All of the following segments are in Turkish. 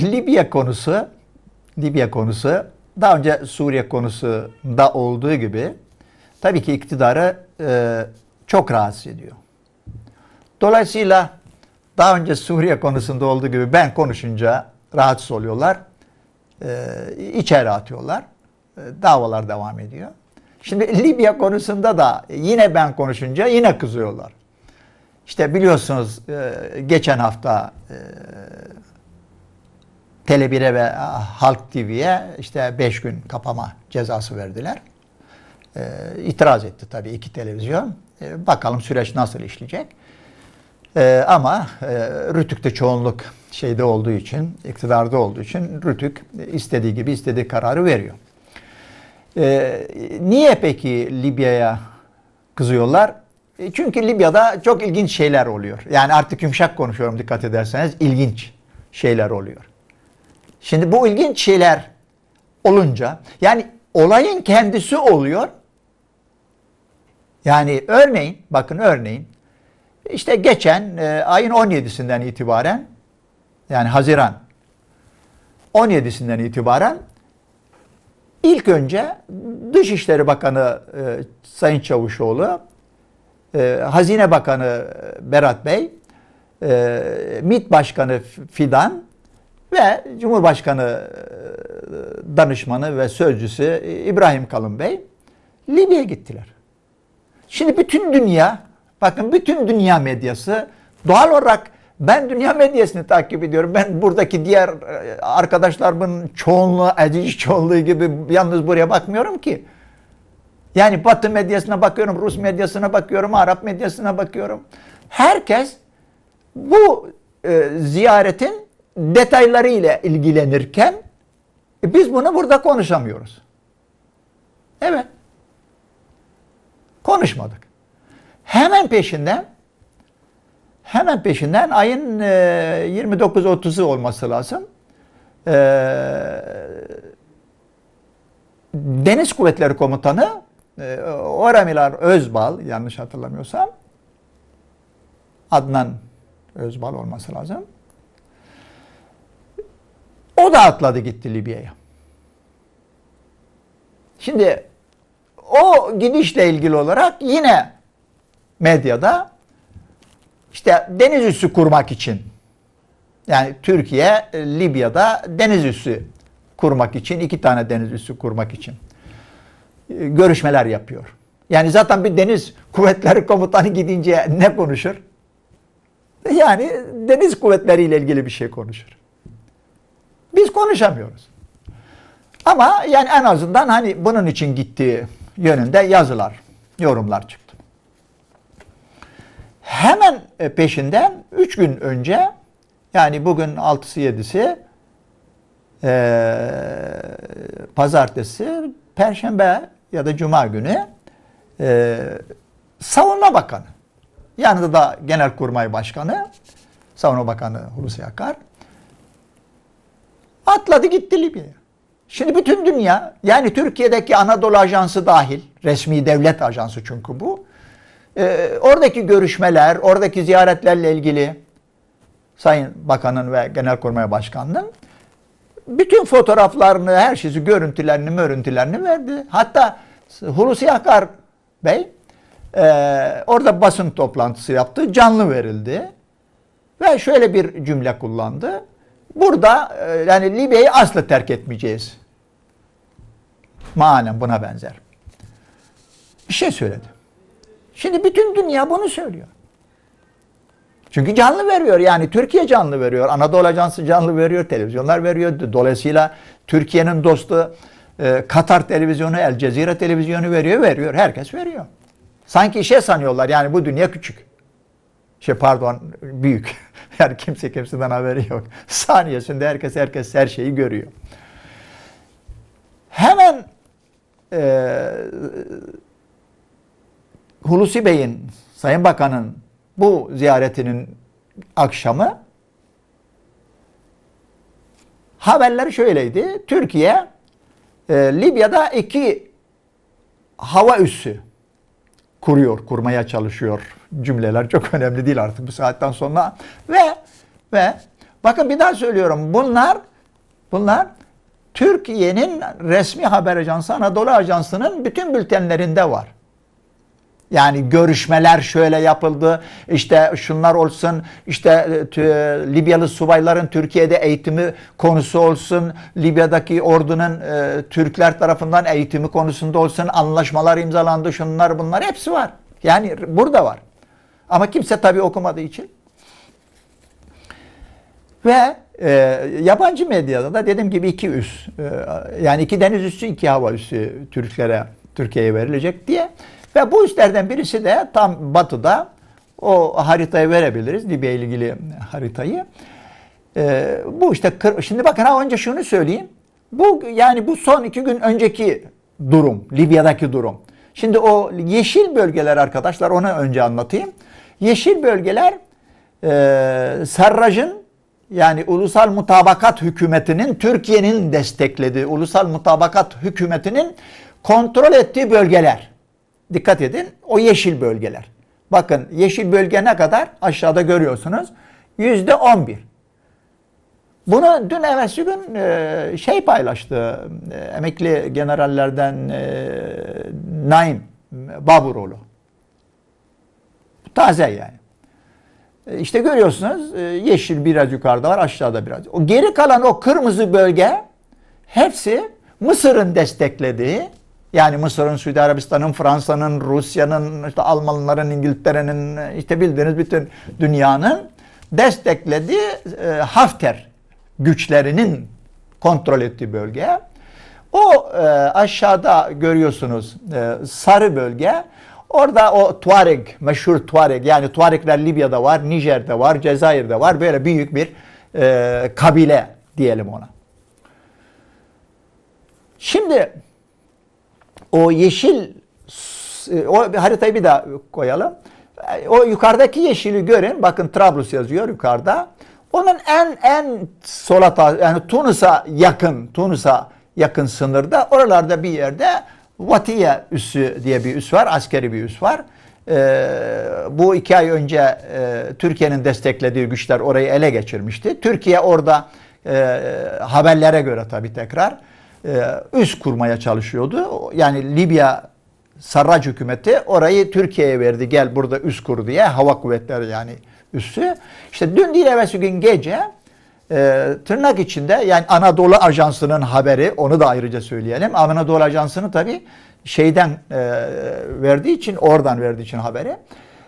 Libya konusu, Libya konusu daha önce Suriye konusunda olduğu gibi tabii ki iktidarı e, çok rahatsız ediyor. Dolayısıyla daha önce Suriye konusunda olduğu gibi ben konuşunca rahatsız oluyorlar. E, içeri atıyorlar. E, davalar devam ediyor. Şimdi Libya konusunda da yine ben konuşunca yine kızıyorlar. İşte biliyorsunuz e, geçen hafta e, Tele1'e ve Halk TV'ye işte 5 gün kapama cezası verdiler. E, itiraz etti tabii iki televizyon. E, bakalım süreç nasıl işleyecek. E, ama e, Rütük'te çoğunluk şeyde olduğu için, iktidarda olduğu için Rütük istediği gibi istediği kararı veriyor. E, niye peki Libya'ya kızıyorlar? E, çünkü Libya'da çok ilginç şeyler oluyor. Yani artık yumuşak konuşuyorum dikkat ederseniz ilginç şeyler oluyor. Şimdi bu ilginç şeyler olunca yani olayın kendisi oluyor. Yani örneğin bakın örneğin işte geçen e, ayın 17'sinden itibaren yani Haziran 17'sinden itibaren ilk önce Dışişleri Bakanı e, Sayın Çavuşoğlu, e, Hazine Bakanı Berat Bey, e, MİT Başkanı Fidan ve Cumhurbaşkanı e, danışmanı ve sözcüsü İbrahim Kalın Bey Libya'ya gittiler. Şimdi bütün dünya, bakın bütün dünya medyası doğal olarak ben dünya medyasını takip ediyorum. Ben buradaki diğer e, arkadaşlarımın çoğunluğu, aziz çoğunluğu gibi yalnız buraya bakmıyorum ki. Yani Batı medyasına bakıyorum, Rus medyasına bakıyorum, Arap medyasına bakıyorum. Herkes bu e, ziyaretin detaylarıyla ilgilenirken e, biz bunu burada konuşamıyoruz. Evet. Konuşmadık. Hemen peşinden hemen peşinden ayın e, 29-30'u olması lazım. E, Deniz Kuvvetleri Komutanı e, Oramilar Özbal yanlış hatırlamıyorsam Adnan Özbal olması lazım. O da atladı gitti Libya'ya. Şimdi o gidişle ilgili olarak yine medyada işte deniz üssü kurmak için yani Türkiye Libya'da deniz üssü kurmak için iki tane deniz üssü kurmak için e, görüşmeler yapıyor. Yani zaten bir deniz kuvvetleri komutanı gidince ne konuşur? Yani deniz kuvvetleri ile ilgili bir şey konuşur. Biz konuşamıyoruz. Ama yani en azından hani bunun için gittiği yönünde yazılar, yorumlar çıktı. Hemen e, peşinden 3 gün önce yani bugün 6'sı 7'si e, pazartesi, perşembe ya da cuma günü e, savunma bakanı yanında da genelkurmay başkanı savunma bakanı Hulusi Akar atladı gitti Libya'ya. Şimdi bütün dünya yani Türkiye'deki Anadolu Ajansı dahil resmi devlet ajansı çünkü bu e, oradaki görüşmeler oradaki ziyaretlerle ilgili Sayın Bakanın ve Genelkurmay Başkanı'nın bütün fotoğraflarını, her şeyi, görüntülerini, görüntülerini verdi. Hatta Hulusi Akar Bey e, orada basın toplantısı yaptı, canlı verildi. Ve şöyle bir cümle kullandı. Burada e, yani Libya'yı asla terk etmeyeceğiz. Manen buna benzer. Bir şey söyledi. Şimdi bütün dünya bunu söylüyor. Çünkü canlı veriyor yani Türkiye canlı veriyor. Anadolu Ajansı canlı veriyor, televizyonlar veriyor. Dolayısıyla Türkiye'nin dostu e, Katar televizyonu, El Cezire televizyonu veriyor, veriyor. Herkes veriyor. Sanki şey sanıyorlar yani bu dünya küçük. Şey pardon büyük. yani kimse kimseden haberi yok. Saniyesinde herkes herkes her şeyi görüyor. Hemen e, Hulusi Bey'in, Sayın Bakan'ın bu ziyaretinin akşamı haberler şöyleydi. Türkiye e, Libya'da iki hava üssü kuruyor, kurmaya çalışıyor. Cümleler çok önemli değil artık bu saatten sonra ve ve Bakın bir daha söylüyorum. Bunlar bunlar Türkiye'nin resmi haber ajansı Anadolu Ajansı'nın bütün bültenlerinde var. Yani görüşmeler şöyle yapıldı. İşte şunlar olsun. işte e, Libyalı subayların Türkiye'de eğitimi konusu olsun. Libya'daki ordunun e, Türkler tarafından eğitimi konusunda olsun. Anlaşmalar imzalandı. Şunlar bunlar hepsi var. Yani burada var. Ama kimse tabii okumadığı için. Ve e, yabancı medyada da dediğim gibi iki üs. E, yani iki deniz üssü, iki hava üssü Türklere, Türkiye'ye verilecek diye. Ve bu üslerden birisi de tam batıda o haritayı verebiliriz. Libya ile ilgili haritayı. E, bu işte şimdi bakın ha önce şunu söyleyeyim. Bu yani bu son iki gün önceki durum, Libya'daki durum. Şimdi o yeşil bölgeler arkadaşlar onu önce anlatayım. Yeşil bölgeler e, Sarraj'ın yani Ulusal Mutabakat Hükümeti'nin Türkiye'nin desteklediği Ulusal Mutabakat Hükümeti'nin kontrol ettiği bölgeler. Dikkat edin o yeşil bölgeler. Bakın yeşil bölge ne kadar? Aşağıda görüyorsunuz. Yüzde on bir. Bunu dün evvelsi gün e, şey paylaştı. E, emekli generallerden e, Naim Baburoğlu. Taze yani. İşte görüyorsunuz yeşil biraz yukarıda var aşağıda biraz. O geri kalan o kırmızı bölge hepsi Mısır'ın desteklediği yani Mısır'ın, Suudi Arabistan'ın, Fransa'nın, Rusya'nın, işte Almanların, İngiltere'nin, işte bildiğiniz bütün dünyanın desteklediği e, Hafter güçlerinin kontrol ettiği bölge. O e, aşağıda görüyorsunuz e, sarı bölge. Orada o Tuareg, meşhur Tuareg yani Tuaregler Libya'da var, Nijer'de var, Cezayir'de var. Böyle büyük bir e, kabile diyelim ona. Şimdi o yeşil e, o haritayı bir daha koyalım. O yukarıdaki yeşili görün. Bakın Trablus yazıyor yukarıda. Onun en en sola yani Tunus'a yakın, Tunus'a yakın sınırda oralarda bir yerde Vatiye üssü diye bir üs var, askeri bir üs var. Ee, bu iki ay önce e, Türkiye'nin desteklediği güçler orayı ele geçirmişti. Türkiye orada e, haberlere göre tabii tekrar üs kurmaya çalışıyordu. Yani Libya Sarraj hükümeti orayı Türkiye'ye verdi. Gel burada üs kur diye hava kuvvetleri yani üssü. İşte dün değil evvelsi gün gece e, tırnak içinde yani Anadolu Ajansı'nın haberi onu da ayrıca söyleyelim. Anadolu Ajansı'nı tabi şeyden e, verdiği için oradan verdiği için haberi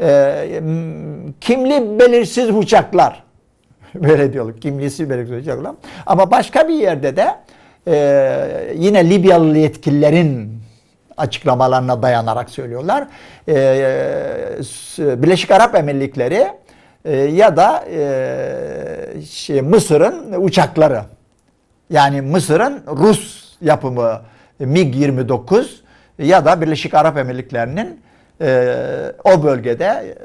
e, kimli belirsiz uçaklar böyle diyorlar kimlisi belirsiz uçaklar ama başka bir yerde de e, yine Libyalı yetkililerin açıklamalarına dayanarak söylüyorlar. E, Birleşik Arap Emirlikleri e, ya da e, şey, Mısır'ın uçakları. Yani Mısır'ın Rus yapımı MiG-29 ya da Birleşik Arap Emirlikleri'nin e, o bölgede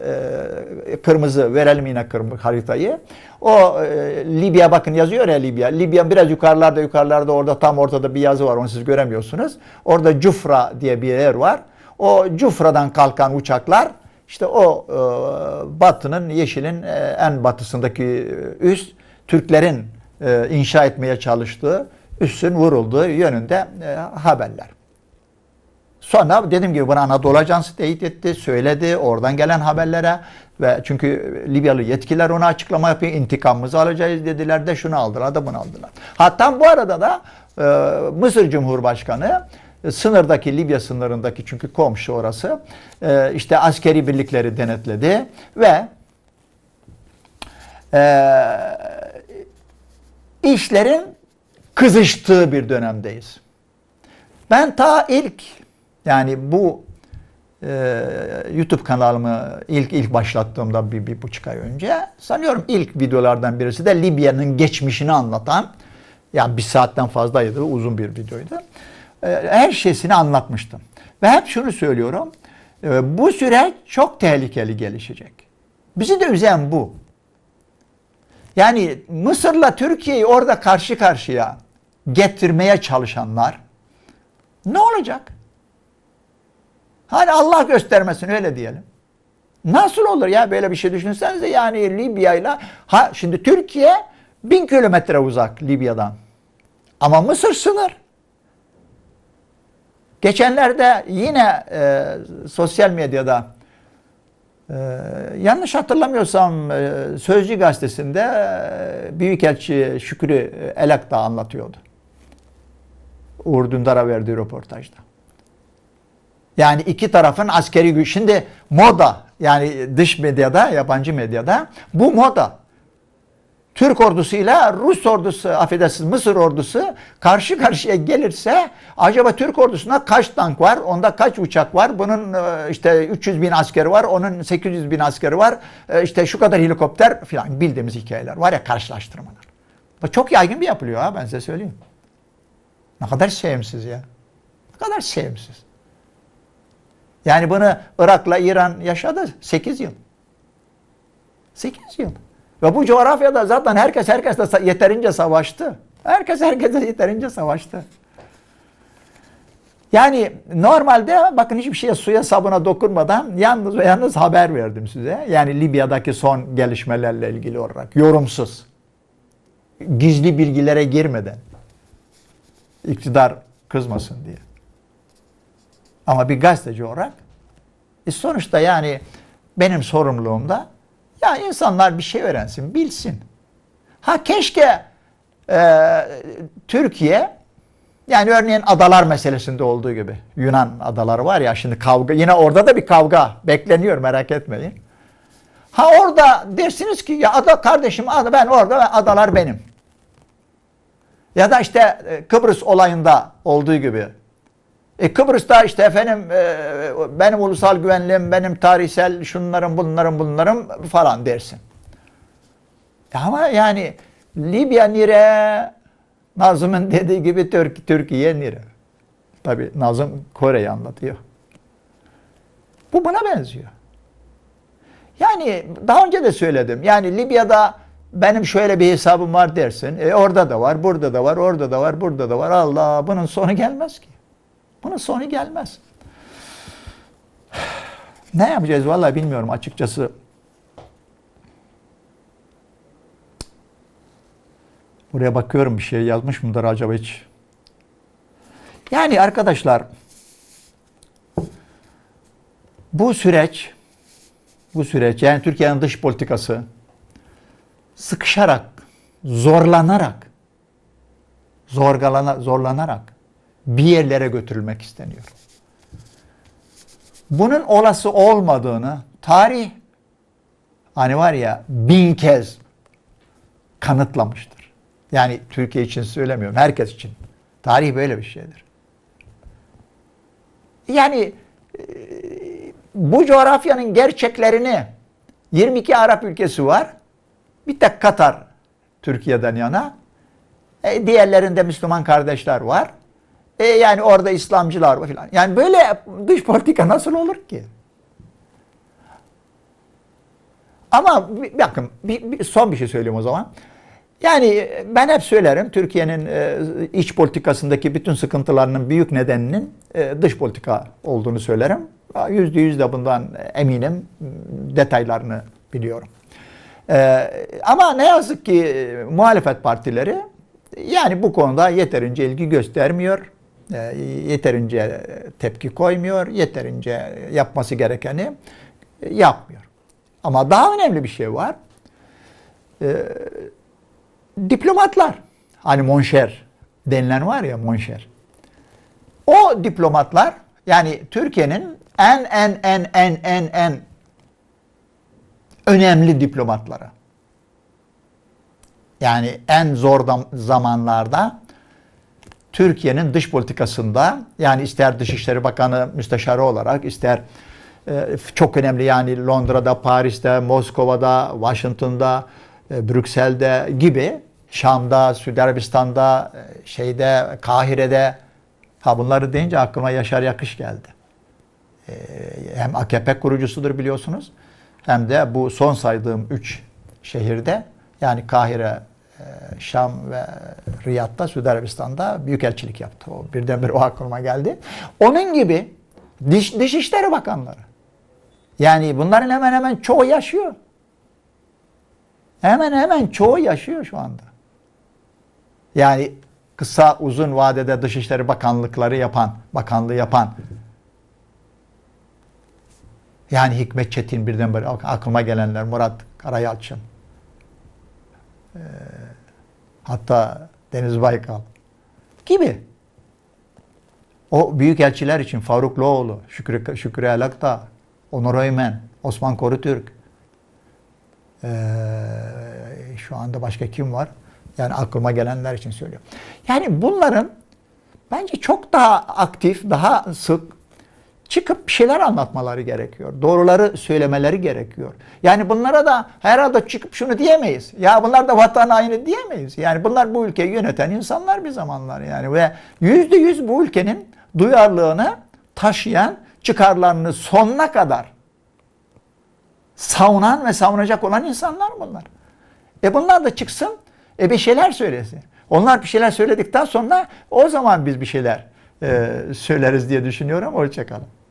e, kırmızı verelim yine kırmızı haritayı. O e, Libya bakın yazıyor ya Libya. Libya biraz yukarılarda yukarılarda orada tam ortada bir yazı var onu siz göremiyorsunuz. Orada Cufra diye bir yer var. O Cufra'dan kalkan uçaklar işte o e, batının, yeşilin e, en batısındaki üst Türklerin e, inşa etmeye çalıştığı üssün vurulduğu yönünde e, haberler. Sonra dediğim gibi buna Anadolu Ajansı teyit etti, söyledi oradan gelen haberlere ve çünkü Libyalı yetkililer ona açıklama yapıyor. intikamımızı alacağız dediler de şunu aldılar da bunu aldılar. Hatta bu arada da e, Mısır Cumhurbaşkanı e, sınırdaki Libya sınırındaki çünkü komşu orası e, işte askeri birlikleri denetledi ve e, işlerin kızıştığı bir dönemdeyiz. Ben ta ilk yani bu e, YouTube kanalımı ilk ilk başlattığımda bir, bir buçuk ay önce sanıyorum ilk videolardan birisi de Libya'nın geçmişini anlatan yani bir saatten fazlaydı uzun bir videoydu. E, her şeysini anlatmıştım. Ve hep şunu söylüyorum. E, bu süreç çok tehlikeli gelişecek. Bizi de üzen bu. Yani Mısır'la Türkiye'yi orada karşı karşıya getirmeye çalışanlar ne olacak? Hani Allah göstermesin öyle diyelim. Nasıl olur ya böyle bir şey düşünsenize yani Libya ile ha şimdi Türkiye Bin kilometre uzak Libya'dan. Ama Mısır sınır. Geçenlerde yine e, sosyal medyada e, yanlış hatırlamıyorsam e, Sözcü gazetesinde e, Büyükelçi Şükrü Elakdağ anlatıyordu. Uğur Dündar'a verdiği röportajda. Yani iki tarafın askeri güç. Şimdi moda yani dış medyada, yabancı medyada bu moda. Türk ordusuyla Rus ordusu, affedersiniz Mısır ordusu karşı karşıya gelirse acaba Türk ordusunda kaç tank var, onda kaç uçak var, bunun e, işte 300 bin askeri var, onun 800 bin askeri var, e, işte şu kadar helikopter filan bildiğimiz hikayeler var ya karşılaştırmalar. Bu çok yaygın bir yapılıyor ha ben size söyleyeyim. Ne kadar sevimsiz ya. Ne kadar sevimsiz. Yani bunu Irak'la İran yaşadı 8 yıl. 8 yıl. Ve bu coğrafyada zaten herkes herkesle yeterince savaştı. Herkes herkese yeterince savaştı. Yani normalde bakın hiçbir şeye suya sabuna dokunmadan yalnız ve yalnız haber verdim size. Yani Libya'daki son gelişmelerle ilgili olarak yorumsuz. Gizli bilgilere girmeden. iktidar kızmasın diye. Ama bir gazeteci olarak e sonuçta yani benim sorumluluğumda ya insanlar bir şey öğrensin, bilsin. Ha keşke e, Türkiye yani örneğin adalar meselesinde olduğu gibi Yunan adaları var ya şimdi kavga yine orada da bir kavga bekleniyor merak etmeyin. Ha orada dersiniz ki ya ada kardeşim ada ben orada adalar benim. Ya da işte e, Kıbrıs olayında olduğu gibi e Kıbrıs'ta işte efendim e, benim ulusal güvenliğim, benim tarihsel şunlarım, bunlarım, bunlarım falan dersin. Ama yani Libya nire, Nazım'ın dediği gibi Türk, Türkiye nire. Tabi Nazım Kore'yi anlatıyor. Bu buna benziyor. Yani daha önce de söyledim. Yani Libya'da benim şöyle bir hesabım var dersin. E orada da var, burada da var, orada da var, burada da var. Allah bunun sonu gelmez ki. Bunun sonu gelmez. Ne yapacağız vallahi bilmiyorum açıkçası. Buraya bakıyorum bir şey yazmış mıdır acaba hiç? Yani arkadaşlar bu süreç bu süreç yani Türkiye'nin dış politikası sıkışarak, zorlanarak zorgalana, zorlanarak bir yerlere götürülmek isteniyor. Bunun olası olmadığını tarih hani var ya bin kez kanıtlamıştır. Yani Türkiye için söylemiyorum, herkes için. Tarih böyle bir şeydir. Yani e, bu coğrafyanın gerçeklerini 22 Arap ülkesi var. Bir tek Katar Türkiye'den yana. E, diğerlerinde Müslüman kardeşler var. E, yani orada İslamcılar var filan. Yani böyle dış politika nasıl olur ki? Ama bakın bir, bir, son bir şey söyleyeyim o zaman. Yani ben hep söylerim Türkiye'nin e, iç politikasındaki bütün sıkıntılarının büyük nedeninin e, dış politika olduğunu söylerim. Yüzde yüz de bundan eminim. Detaylarını biliyorum. E, ama ne yazık ki muhalefet partileri yani bu konuda yeterince ilgi göstermiyor. E, yeterince tepki koymuyor. Yeterince yapması gerekeni yapmıyor. Ama daha önemli bir şey var. E, diplomatlar. Hani monşer denilen var ya monşer. O diplomatlar yani Türkiye'nin en en en en en en önemli diplomatları. Yani en zor zamanlarda Türkiye'nin dış politikasında yani ister Dışişleri Bakanı müsteşarı olarak ister e, çok önemli yani Londra'da, Paris'te, Moskova'da, Washington'da, e, Brüksel'de gibi Şam'da, Suudi Arabistan'da, e, şeyde, Kahire'de ha bunları deyince aklıma Yaşar Yakış geldi. Hem AKP kurucusudur biliyorsunuz hem de bu son saydığım üç şehirde yani Kahire, Şam ve Riyad'da, Suudi Arabistan'da büyükelçilik yaptı. O birdenbire o aklıma geldi. Onun gibi Dış, Dışişleri Bakanları. Yani bunların hemen hemen çoğu yaşıyor. Hemen hemen çoğu yaşıyor şu anda. Yani kısa uzun vadede Dışişleri Bakanlıkları yapan, bakanlığı yapan yani Hikmet Çetin birdenbire aklıma gelenler Murat Karayalçın ee, hatta Deniz Baykal gibi. O büyük elçiler için Faruk Loğlu, Şükrü, Şükrü Elakta, Onur Öymen, Osman Korutürk, ee, şu anda başka kim var? Yani aklıma gelenler için söylüyorum. Yani bunların bence çok daha aktif, daha sık çıkıp bir şeyler anlatmaları gerekiyor. Doğruları söylemeleri gerekiyor. Yani bunlara da herhalde çıkıp şunu diyemeyiz. Ya bunlar da vatan haini diyemeyiz. Yani bunlar bu ülkeyi yöneten insanlar bir zamanlar yani ve yüzde yüz bu ülkenin duyarlılığını taşıyan çıkarlarını sonuna kadar savunan ve savunacak olan insanlar bunlar. E bunlar da çıksın, e bir şeyler söylesin. Onlar bir şeyler söyledikten sonra o zaman biz bir şeyler e, söyleriz diye düşünüyorum. Hoşçakalın.